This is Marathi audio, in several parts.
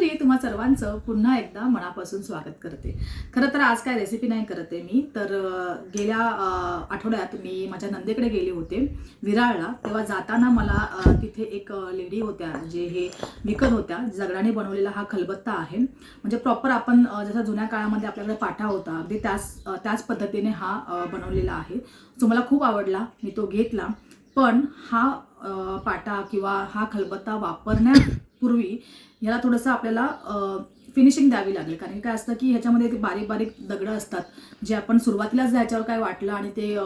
फुटकट्ट्यामध्ये तुम्हा सर्वांचं पुन्हा एकदा मनापासून स्वागत करते. खरं तर आज काय रेसिपी नाही करत आहे मी तर गेल्या आठवड्यात मी माझ्या नंदेकडे गेले होते विराळला. तेव्हा जाताना मला तिथे एक लेडी होत्या जे हे विकत होत्या. दगडाने बनवलेला हा खलबत्ता आहे. म्हणजे प्रॉपर आपण जसा जुन्या काळामध्ये आपल्याकडे पाठा होता अगदी त्याच त्याच पद्धतीने हा बनवलेला आहे. तो मला खूप आवडला मी तो घेतला. पण हा पाटा किंवा हा खलबत्ता वापरण्यापूर्वी ह्याला थोडंसं आपल्याला फिनिशिंग द्यावी लागेल. कारण की काय असतं की ह्याच्यामध्ये ते बारीक बारीक दगडं असतात. जे आपण सुरुवातीलाच ह्याच्यावर काय वाटलं आणि ते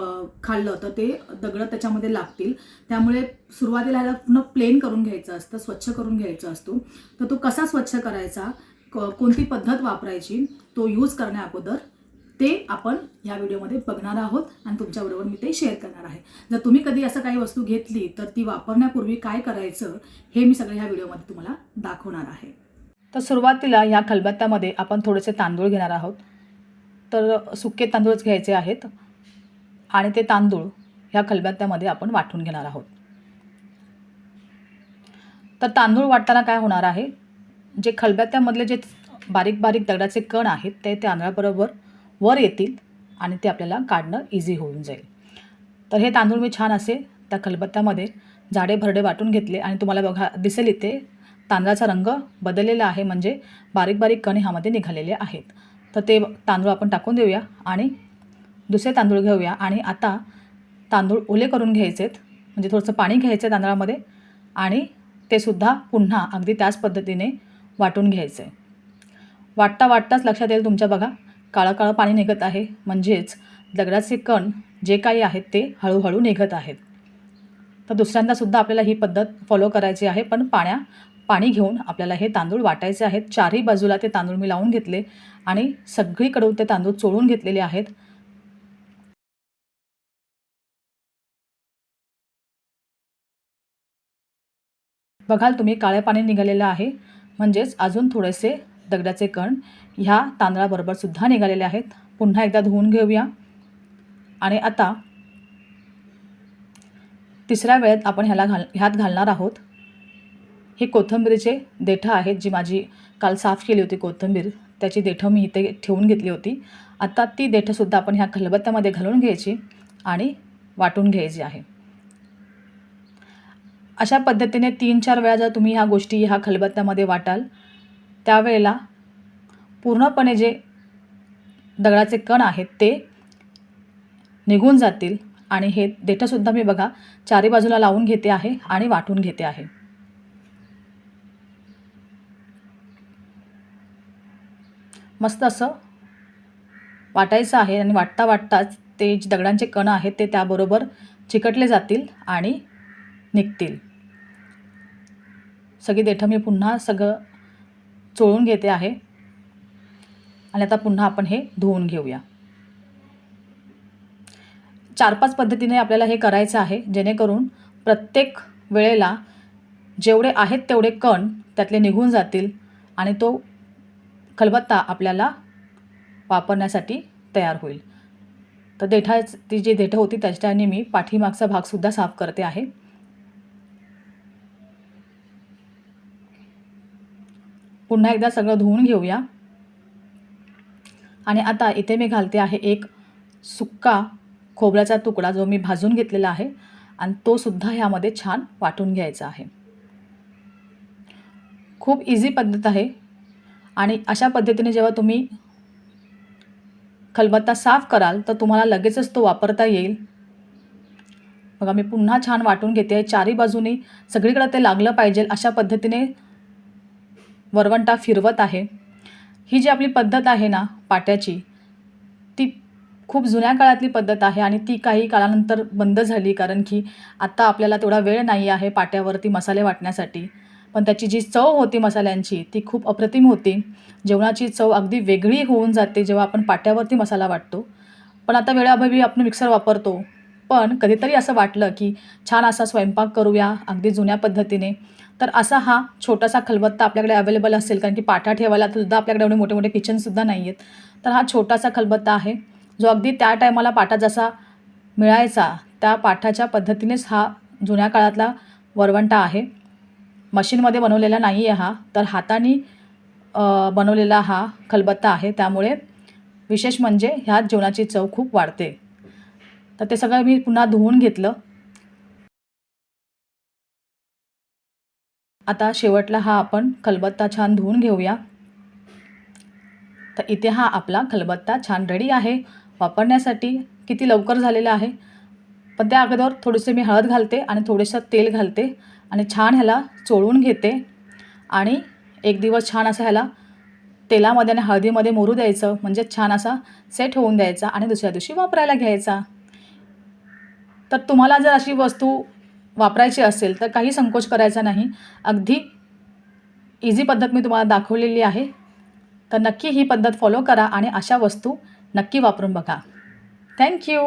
खाल्लं तर ते दगडं त्याच्यामध्ये लागतील. त्यामुळे सुरुवातीला ह्याला पूर्ण प्लेन करून घ्यायचं असतं स्वच्छ करून घ्यायचा असतो. तर तो कसा स्वच्छ करायचा? क- कोणती पद्धत वापरायची? तो यूज करण्या अगोदर ते आपण या व्हिडिओमध्ये बघणार आहोत आणि तुमच्याबरोबर मी ते शेअर करणार आहे. जर तुम्ही कधी असं काही वस्तू घेतली तर ती वापरण्यापूर्वी काय करायचं हे मी सगळं ह्या व्हिडिओमध्ये तुम्हाला दाखवणार आहे. तर सुरुवातीला ह्या खलबत्त्यामध्ये आपण थोडेसे तांदूळ घेणार आहोत. तर सुके तांदूळच घ्यायचे आहेत आणि ते तांदूळ ह्या खलबत्त्यामध्ये आपण वाटून घेणार आहोत. तर तांदूळ वाटताना काय होणार आहे? जे खलबत्त्यामधले जे बारीक बारीक दगडाचे कण आहेत ते तांदळाबरोबर वर येतील आणि ते आपल्याला काढणं इझी होऊन जाईल. तर हे तांदूळ मी छान असे त्या खलबत्त्यामध्ये जाडे भरडे वाटून घेतले आणि तुम्हाला बघा दिसेल इथे तांदळाचा रंग बदललेला आहे म्हणजे बारीक बारीक कण ह्यामध्ये निघालेले आहेत. तर ते तांदूळ आपण टाकून देऊया आणि दुसरे तांदूळ घेऊया आणि आता तांदूळ ओले करून घ्यायचेत म्हणजे थोडंसं पाणी घ्यायचं आहे तांदळामध्ये आणि ते सुद्धा पुन्हा अगदी त्याच पद्धतीने वाटून घ्यायचं आहे वाटता वाटताच लक्षात येईल तुमच्या बघा. काळं काळं पाणी निघत आहे. म्हणजेच दगडाचे कण जे काही आहेत ते हळूहळू निघत आहेत. तर दुसऱ्यांदासुद्धा आपल्याला ही पद्धत फॉलो करायची आहे. पण पाण्या पाणी घेऊन आपल्याला हे तांदूळ वाटायचे आहेत. चारही बाजूला ते तांदूळ मी लावून घेतले आणि सगळीकडून ते तांदूळ चोळून घेतलेले आहेत. बघाल तुम्ही काळे पाणी निघालेलं आहे. म्हणजेच अजून थोडेसे दगडाचे कण ह्या तांदळाबरोबर सुद्धा निघालेले आहेत. पुन्हा एकदा धुवून घेऊया. आणि आता तिसऱ्या वेळेत आपण ह्याला घाल ह्यात घालणार आहोत. ही कोथिंबीरीचे देठं आहेत जी माझी काल साफ केली होती कोथिंबीर. त्याची देठं मी इथे ठेवून घेतली होती. आता ती देठंसुद्धा आपण ह्या खलबत्त्यामध्ये घालून घ्यायची आणि वाटून घ्यायची आहे. अशा पद्धतीने तीन चार वेळा जर तुम्ही ह्या गोष्टी ह्या खलबत्त्यामध्ये वाटाल त्यावेळेला पूर्णपणे जे दगडाचे कण आहेत ते निघून जातील आणि हे देठंसुद्धा मी बघा चारी बाजूला लावून घेते आहे आणि वाटून घेते आहे. मस्त असं वाटायचं आहे आणि वाटता वाटताच ते जे दगडांचे कण आहेत ते त्याबरोबर चिकटले जातील आणि निघतील. सगळी देठं मी पुन्हा सगळं चोळून घेते आहे. आणि आता पुन्हा आपण हे धुवून घेऊया. चार पाच पद्धतीने आपल्याला हे करायचं आहे जेणेकरून प्रत्येक वेळेला जेवढे आहेत तेवढे कण त्यातले निघून जातील आणि तो खलबत्ता आपल्याला वापरण्यासाठी तयार होईल. तर देठा ती जी देठं होती त्याच्याने मी पाठीमागचा भागसुद्धा साफ करते आहे. पुन्हा एकदा सगळं धुवून घेऊया. आणि आता इथे मी घालते आहे एक सुक्का खोबऱ्याचा तुकडा जो मी भाजून घेतलेला आहे. आणि तो सुद्धा ह्यामध्ये छान वाटून घ्यायचा आहे. खूप इझी पद्धत आहे. आणि अशा पद्धतीने जेव्हा तुम्ही खलबत्ता साफ कराल तर तुम्हाला लगेचच तो वापरता येईल. बघा मी पुन्हा छान वाटून घेते चारी बाजूनी सगळीकडे ते लागलं पाहिजे अशा पद्धतीने वरवंटा फिरवत आहे. ही जी आपली पद्धत आहे ना पाट्याची ती खूप जुन्या काळातली पद्धत आहे आणि ती काही काळानंतर बंद झाली कारण की आत्ता आपल्याला तेवढा वेळ नाही आहे पाट्यावरती मसाले वाटण्यासाठी. पण त्याची जी चव होती मसाल्यांची ती खूप अप्रतिम होती. जेवणाची चव अगदी वेगळी होऊन जाते जेव्हा आपण पाट्यावरती मसाला वाटतो. पण आता वेळाअभावी आपण मिक्सर वापरतो. पण कधीतरी असं वाटलं की छान असा स्वयंपाक करूया अगदी जुन्या पद्धतीने. तर असा हा छोटासा खलबत्ता आपल्याकडे अवेलेबल असेल कारण की पाठा ठेवायला तर सुद्धा आपल्याकडे एवढे मोठे मोठे किचनसुद्धा नाही आहेत तर हा छोटासा खलबत्ता आहे जो अगदी त्या टायमाला पाठा जसा मिळायचा त्या पाठाच्या पद्धतीनेच हा जुन्या काळातला वरवंटा आहे. मशीनमध्ये बनवलेला नाही आहे हा तर हाताने बनवलेला हा खलबत्ता आहे. त्यामुळे विशेष म्हणजे ह्या जेवणाची चव खूप वाढते. तर ते सगळं मी पुन्हा धुवून घेतलं. आता शेवटला हा आपण खलबत्ता छान धुवून घेऊया. तर इथे हा आपला खलबत्ता छान रेडी आहे. वापरण्यासाठी किती लवकर झालेला आहे? पण त्या अगोदर थोडेसे मी हळद घालते आणि थोडंसं तेल घालते आणि छान ह्याला चोळून घेते. आणि एक दिवस छान असं ह्याला तेलामध्ये आणि हळदीमध्ये मोरू द्यायचं. म्हणजे छान असा सेट होऊन द्यायचा आणि दुसऱ्या दिवशी वापरायला घ्यायचा. तर तुम्हाला जर अशी वस्तू वापरायची असेल तर काही संकोच करायचा नाही. अगदी इझी पद्धत मी तुम्हाला दाखवलेली आहे. तर नक्की ही पद्धत फॉलो करा आणि अशा वस्तू नक्की वापरून बघा. थँक्यू